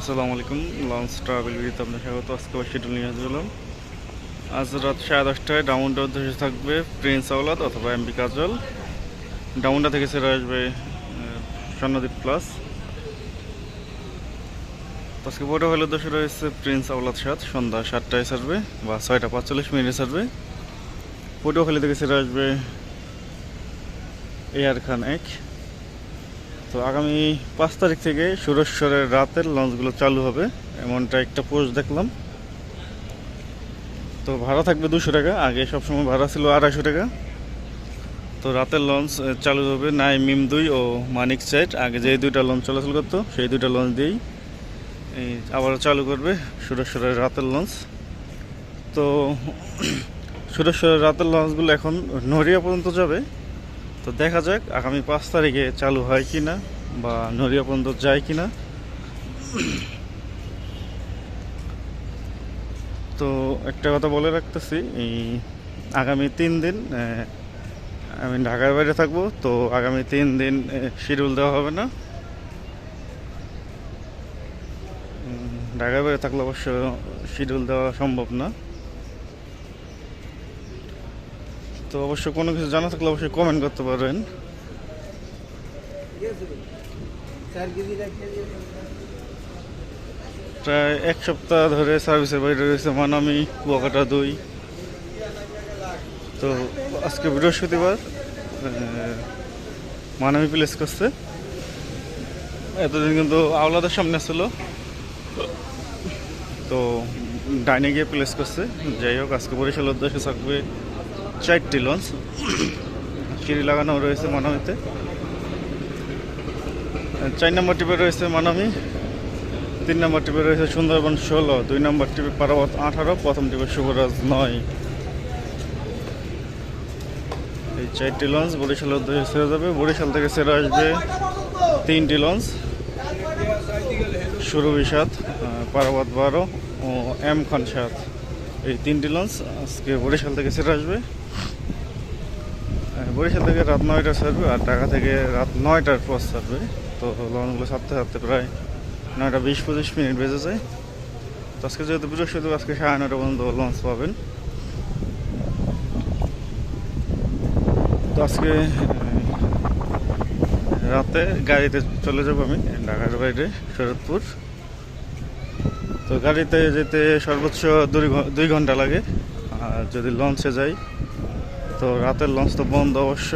আসসালামু আলাইকুম launch travel with আপনার স্বাগত। আজকে আবার নিয়ে আসলাম আজ রাত সাড়ে দশটায় ডাউনটা উদ্দেশ্যে থাকবে প্রিন্স আওলাদ অথবা এমবি কাজল ডাউনটা থেকে ছেড়ে আসবে স্বর্ণদ্বীপ প্লাস আজকে বড় হলে উদ্দেশ্যে রয়েছে প্রিন্স আওলাদ সাত, সন্ধ্যা সাতটায় ছাড়বে বা ছয়টা পাঁচচল্লিশ মিনিটে ছাড়বে। পটুয়াখালী থেকে ছেড়ে আসবে এয়ার খান এক। তো আগামী পাঁচ তারিখ থেকে সুরেশ্বরের রাতের লঞ্চগুলো চালু হবে। এমনটা একটা পোস্ট দেখলাম। তো ভাড়া থাকবে দুশো টাকা, আগে সবসময় ভাড়া ছিল আড়াইশো টাকা। তো রাতের লঞ্চ চালু হবে নাই মিম দুই ও মানিক সাইড আগে যে দুইটা লঞ্চ চলাচল করতো, সেই দুইটা লঞ্চ দিয়েই এই আবারও চালু করবে সুরেশ্বরের রাতের লঞ্চ। তো সুরেশ্বরের রাতের লঞ্চগুলো এখন নড়িয়া পর্যন্ত যাবে। তো দেখা যাক আগামী পাঁচ তারিখে চালু হয় কি না বা নড়িয়া পর্যন্ত যায় কি না তো একটা কথা বলে রাখতেছি আগামী তিন দিন আমি ঢাকার বাইরে থাকব, তো আগামী তিন দিন শিডিউল দেওয়া হবে না। ঢাকার বাইরে থাকলে অবশ্য শিডিউল দেওয়া সম্ভব না। তো অবশ্য কোনো কিছু জানা থাকলে অবশ্যই কমেন্ট করতে পারেন। প্রায় এক সপ্তাহ ধরে সার্ভিসের বাইরে রয়েছে মানামি, কুয়াকাটা দুই। তো আজকে বৃহস্পতিবার মানামি প্লেস করছে। এতদিন কিন্তু আওলাদের সামনে ছিল। তো ডাইনে গিয়ে প্লেস করছে। যাই হোক, আজকে বরিশাল উদ্দেশ্যে থাকবে চারটি লঞ্চ। সিঁড়ি লাগানো রয়েছে মানামিতে চার নম্বর টিপে রয়েছে মানামি তিন নম্বর টিপে রয়েছে সুন্দরবন ষোলো। দুই নম্বর টিপে পারাবত আঠারো। প্রথম টিপে শুভরাজ নয়। এই চারটি লঞ্চ বরিশাল উদ্দেশ্যে ছেড়ে যাবে। বরিশাল থেকে ছেড়ে আসবে তিনটি লঞ্চ। সুরভি সাত পারাবত বারো ও এম খান সাত। এই তিনটি লঞ্চ আজকে বরিশাল থেকে ছেড়ে আসবে। বরিশাল থেকে রাত নয়টা ছাড়বে আর ঢাকা থেকে রাত নয়টার পর ছাড়বে। তো লঞ্চগুলো ছাড়তে ছাড়তে প্রায় নয়টা বিশ পঁচিশ মিনিট বেজে যায়। তো আজকে যেহেতু বৃহস্পতিবার, আজকে সাড়ে নয়টা পর্যন্ত লঞ্চ পাবেন। তো আজকে রাতে গাড়িতে চলে যাব আমি, ঢাকার বাইরে, শরৎপুর। তো গাড়িতে যেতে সর্বোচ্চ দুই ঘণ্টা লাগে। আর যদি লঞ্চে যাই তো রাতের লঞ্চ তো বন্ধ অবশ্য।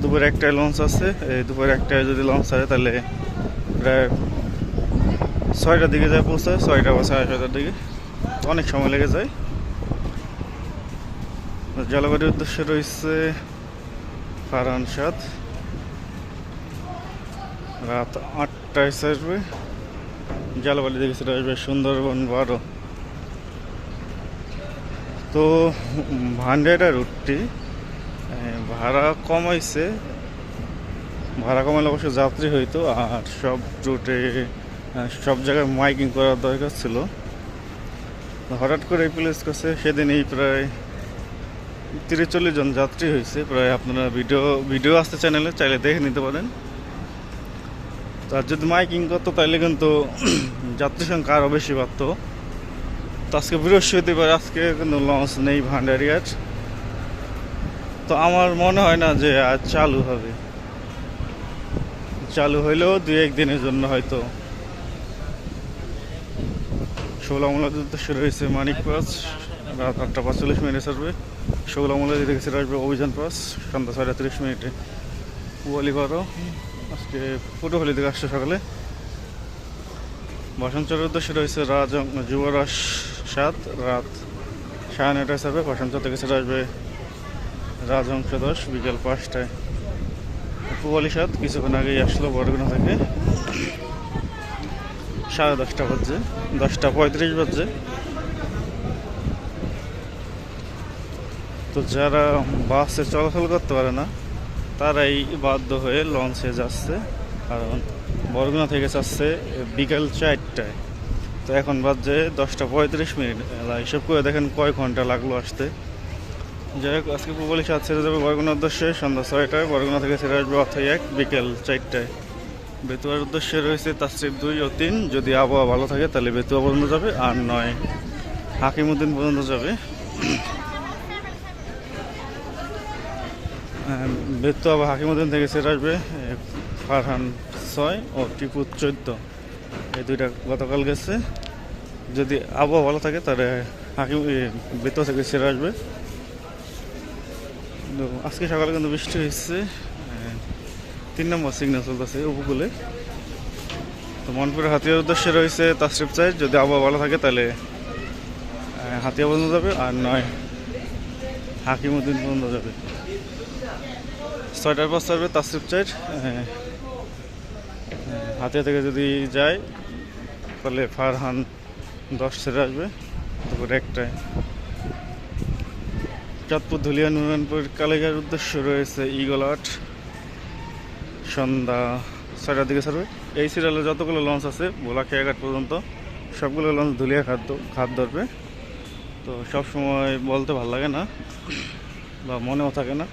দুপুর একটায় লঞ্চ আছে। এই দুপুর একটায় যদি লঞ্চ আছে তাহলে প্রায় ছয়টার দিকে যায় পৌঁছায়, ছয়টা বা সাড়ে ছয়টার দিকে। অনেক সময় লেগে যায়। জলবায়ুর উদ্দেশ্যে রয়েছে ফারহান সাদ। রাত আটটায় আসবে। জালবালি থেকে সেটা আসবে সুন্দরবন, বারো। তো ভান্ডারা রুটটি ভাড়া কমাইছে ভাড়া কমাইলে অবশ্য যাত্রী হইতো, আর সব রুটে সব জায়গায় মাইকিং করার দরকার ছিল। হঠাৎ করে এই প্লেস করছে সেদিনই প্রায় তিরিশ চল্লিশ জন যাত্রী হয়েছে প্রায় আপনারা ভিডিও ভিডিও আসতে চ্যানেলে, চাইলে দেখে নিতে পারেন। তার যদি মাইকিং করতো তাহলে কিন্তু যাত্রী সংখ্যা আরও বেশি বাড়ত। তো আজকে বৃহস্পতিবার, আজকে কিন্তু লঞ্চ নেই ভান্ডারিয়ার। তো আমার মনে হয় না যে আজ চালু হবে। চালু হইলেও দুই একদিনের জন্য হয়তো। ষোলামূলার শুরু হয়েছে মানিক পাস রাত আটটা পাঁচচল্লিশ মিনিটে ছাড়বে। ষোলামূলা দিকে ছেড়ে আসবে অভিযান পাস সন্ধ্যা ছয়টা তিরিশ মিনিটে। বারো আজকে পটুখালি থেকে আসছে সকালে। বসন্তচরের উদ্দেশ্যে রয়েছে রাজ যুবরাজ সাত রাত সাড়ে নয়টায় ছাড়বে। বসন্তচর থেকে ছেড়ে আসবে রাজহংস দশ বিকেল পাঁচটায়। পুয়ালি সাত, কিছুক্ষণ আগেই আসলো বরগুনা থেকে। সাড়ে দশটা বাজছে, দশটা পঁয়ত্রিশ বাজছে। তো যারা বাসে চলাচল করতে পারে না, তারাই বাধ্য হয়ে লঞ্চে যাচ্ছে। কারণ বরগুনা থেকে যাচ্ছে বিকাল চারটায়। তো এখন বাজছে দশটা পঁয়ত্রিশ মিনিট। এলা হিসেব করে দেখেন কয় ঘণ্টা লাগল আসতে। যাই হোক, আজকে পুবলি সাত ছেড়ে যাবে বরগুনার উদ্দেশ্যে। সন্ধ্যা ছয়টায় বরগুনা থেকে ছেড়ে আসবে অর্থাৎ এক বিকেল চারটায়। বেতুয়ার উদ্দেশ্যে রয়েছে তাসরিফ দুই ও তিন। যদি আবহাওয়া ভালো থাকে তাহলে বেতুয়া পর্যন্ত যাবে আর নয় হাকিমুদ্দিন পর্যন্ত যাবে। বেতুয়া বা হাকিমুদ্দিন থেকে ছেড়ে আসবে ফারহান ছয় ও টিপু চোদ্দ। এই দুইটা গতকাল গেছে। যদি আবহাওয়া ভালো থাকে তাহলে হাকিম এ, বেতুয়া থেকে সেরে আসবে। আজকে সকালে কিন্তু বৃষ্টি হয়েছে। তিন নম্বর সিগন্যাল চলতেছে উপকূলে। তো মনপুরের হাতিয়ার উদ্দেশ্যে রয়েছে তাসরিফ চাই যদি আবহাওয়া ভালো থাকে তাহলে হাতিয়া পর্যন্ত যাবে আর নয় হাকিমুদ্দিন পর্যন্ত যাবে। ছয়টার পর ছাড়বে তাসরিফ চাই হাতিয়া থেকে যদি যায়, তাহলে ফারহান দশ ছেড়ে আসবে। দুপুর একটায় চাঁদপুর ধুলিয়া নুরানপুর কালেগার উদ্দেশ্য রয়েছে ইগল আট সন্ধ্যা ছয়টার দিকে ছাড়বে। এই সিরিয়ালে যতগুলো লঞ্চ আছে ভোলা খেয়াঘাট পর্যন্ত, সবগুলো লঞ্চ ধুলিয়া খাদ্য, খাদ ধরবে। তো সব সময় বলতে ভালো লাগে না, বা মনেও থাকে না।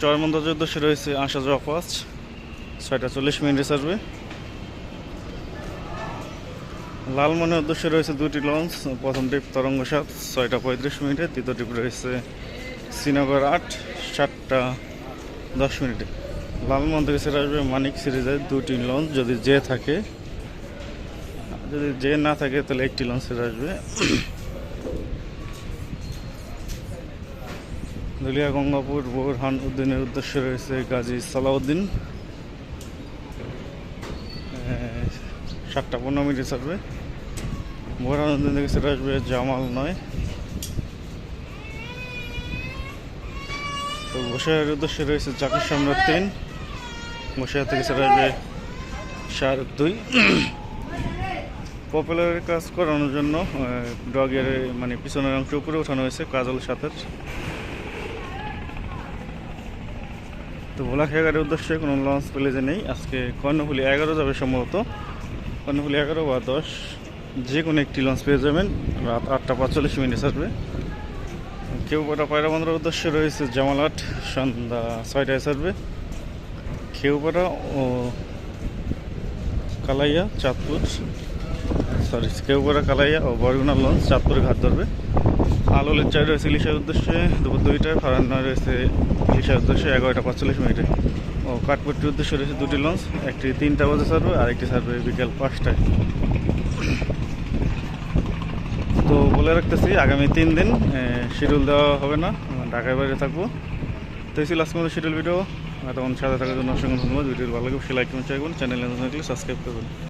চরমন্দাজের উদ্দেশ্যে রয়েছে আশা যাওয়া ছয়টা চল্লিশ মিনিটে ছাড়বে লালমনের উদ্দেশ্যে রয়েছে দুটি লঞ্চ, প্রথম ট্রিপ তরঙ্গ সাত, ছয়টা পঁয়ত্রিশ মিনিটে দ্বিতীয় ট্রিপ রয়েছে শ্রীনগর আট, সাতটা দশ মিনিটে। লালমন থেকে ছেড়ে আসবে মানিক সিরিজের দুটি লঞ্চ, যদি যে থাকে, যদি যে না থাকে, তাহলে একটি লঞ্চ ছেড়ে আসবে। দুলিয়া গঙ্গাপুর, বোরহান উদ্দিনের উদ্দেশ্যে রয়েছে গাজী সালাউদ্দিন। সাতটা পনেরো মিনিটে ছাড়বে বোরহান থেকে ছেড়ে আসবে জামাল নয়। তো বসিরহাটের উদ্দেশ্যে রয়েছে জাকির সম্রাট তিন। বসিরহাট থেকে ছেড়ে আসবে শাহরুখ দুই। পপুলারের কাজ করানোর জন্য ডগের মানে পিছনের অংশ উপরে ওঠানো হয়েছে কাজল সাথের। তো ভোলা খেয়াঘাটের উদ্দেশ্যে কোনো লঞ্চ প্লেজে নেই। আজকে কর্ণফুলি এগারো যাবে সম্ভবত। কর্ণফুলি এগারো বা দশ, যে কোনো একটি লঞ্চ পেয়ে যাবেন। রাত আটটা পাঁচচল্লিশ মিনিট আসবে। কেউ পাড়া পায়রা বন্দরের উদ্দেশ্যে রয়েছে জামালাট সন্ধ্যা ছয়টায় ছাড়বে খেউপাড়া ও কালাইয়া, চাঁদপুর সরি কেউপাড়া কালাইয়া ও বরগুনা লঞ্চ চাঁদপুরে ঘাট ধরবে। আলোলের চাই রয়েছে ইলিশার উদ্দেশ্যে। দুপুর দুইটায় ফারান নয় রয়েছে ইলিশার উদ্দেশ্যে এগারোটা পাঁচচল্লিশ মিনিটে। ও কাঠপট্টির উদ্দেশ্যে রয়েছে দুটি লঞ্চ একটি তিনটা বাজে ছাড়বে আর একটি ছাড়বে বিকেল পাঁচটায়। তো বলে রাখতেছি, আগামী তিন দিন শিডিউল দেওয়া হবে না ঢাকায় বাইরে থাকব। তো এই ছিল আজকে শিডিউল ভিডিও তখন সাথে থাকার জন্য অসংখ্য ধন্যবাদ। ভিডিওর ভালো লাগবে সেলাই লাইক কমেন্ট চাইবেন চ্যানেল সাবস্ক্রাইব করবেন।